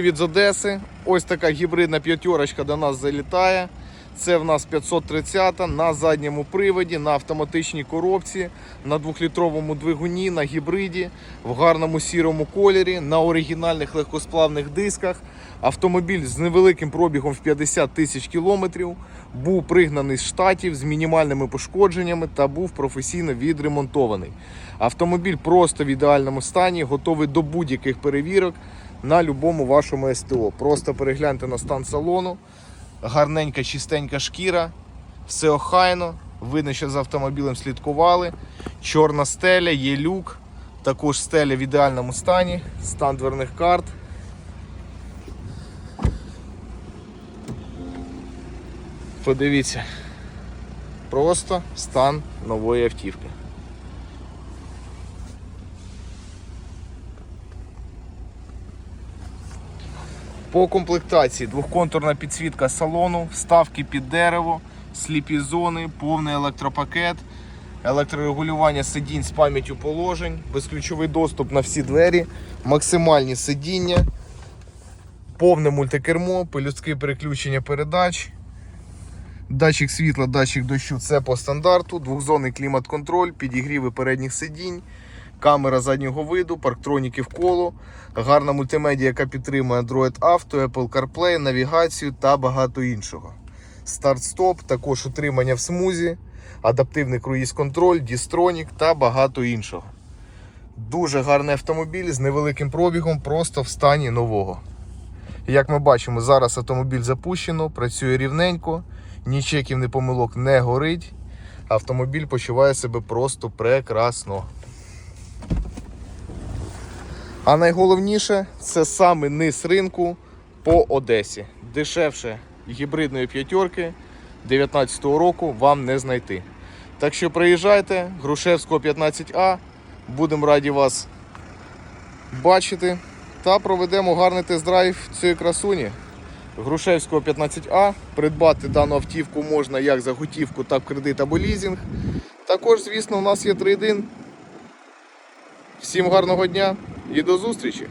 Від з Одеси. Ось така гібридна п'ятерочка до нас залітає. Це в нас 530 на задньому приводі, на автоматичній коробці, на 2-літровому двигуні, на гібриді, в гарному сірому кольорі, на оригінальних легкосплавних дисках. Автомобіль з невеликим пробігом в 50 тисяч кілометрів. Був пригнаний з штатів з мінімальними пошкодженнями та був професійно відремонтований. Автомобіль просто в ідеальному стані, готовий до будь-яких перевірок на будь-якому вашому СТО. Просто перегляньте на стан салону. Гарненька, чистенька шкіра, все охайно. Видно, що за автомобілем слідкували. Чорна стеля, є люк. Також стеля в ідеальному стані, стан дверних карт. Подивіться. Просто стан нової автівки. По комплектації двохконтурна підсвітка салону, вставки під дерево, сліпі зони, повний електропакет, електрорегулювання сидінь з пам'яттю положень, безключовий доступ на всі двері, максимальні сидіння, повне мультикермо, пелюстки переключення передач, датчик світла, датчик дощу це по стандарту, двохзонний клімат-контроль, підігріви передніх сидінь. Камера заднього виду, парктроніки в коло, гарна мультимедіа, яка підтримує Android Auto, Apple CarPlay, навігацію та багато іншого. Старт-стоп, також утримання в смузі, адаптивний круїз-контроль, дістронік та багато іншого. Дуже гарний автомобіль з невеликим пробігом, просто в стані нового. Як ми бачимо, зараз автомобіль запущено, працює рівненько, ні чеків, ні помилок не горить. Автомобіль почуває себе просто прекрасно. А найголовніше це саме низ ринку по Одесі. Дешевше гібридної п'ятерки 2019 року вам не знайти. Так що приїжджайте, Грушевського 15А. Будемо раді вас бачити та проведемо гарний тест-драйв цієї красуні. Грушевського 15А. Придбати дану автівку можна як за готівку, так в кредит або лізинг. Також, звісно, у нас є трейдин. Всім гарного дня і до зустрічі!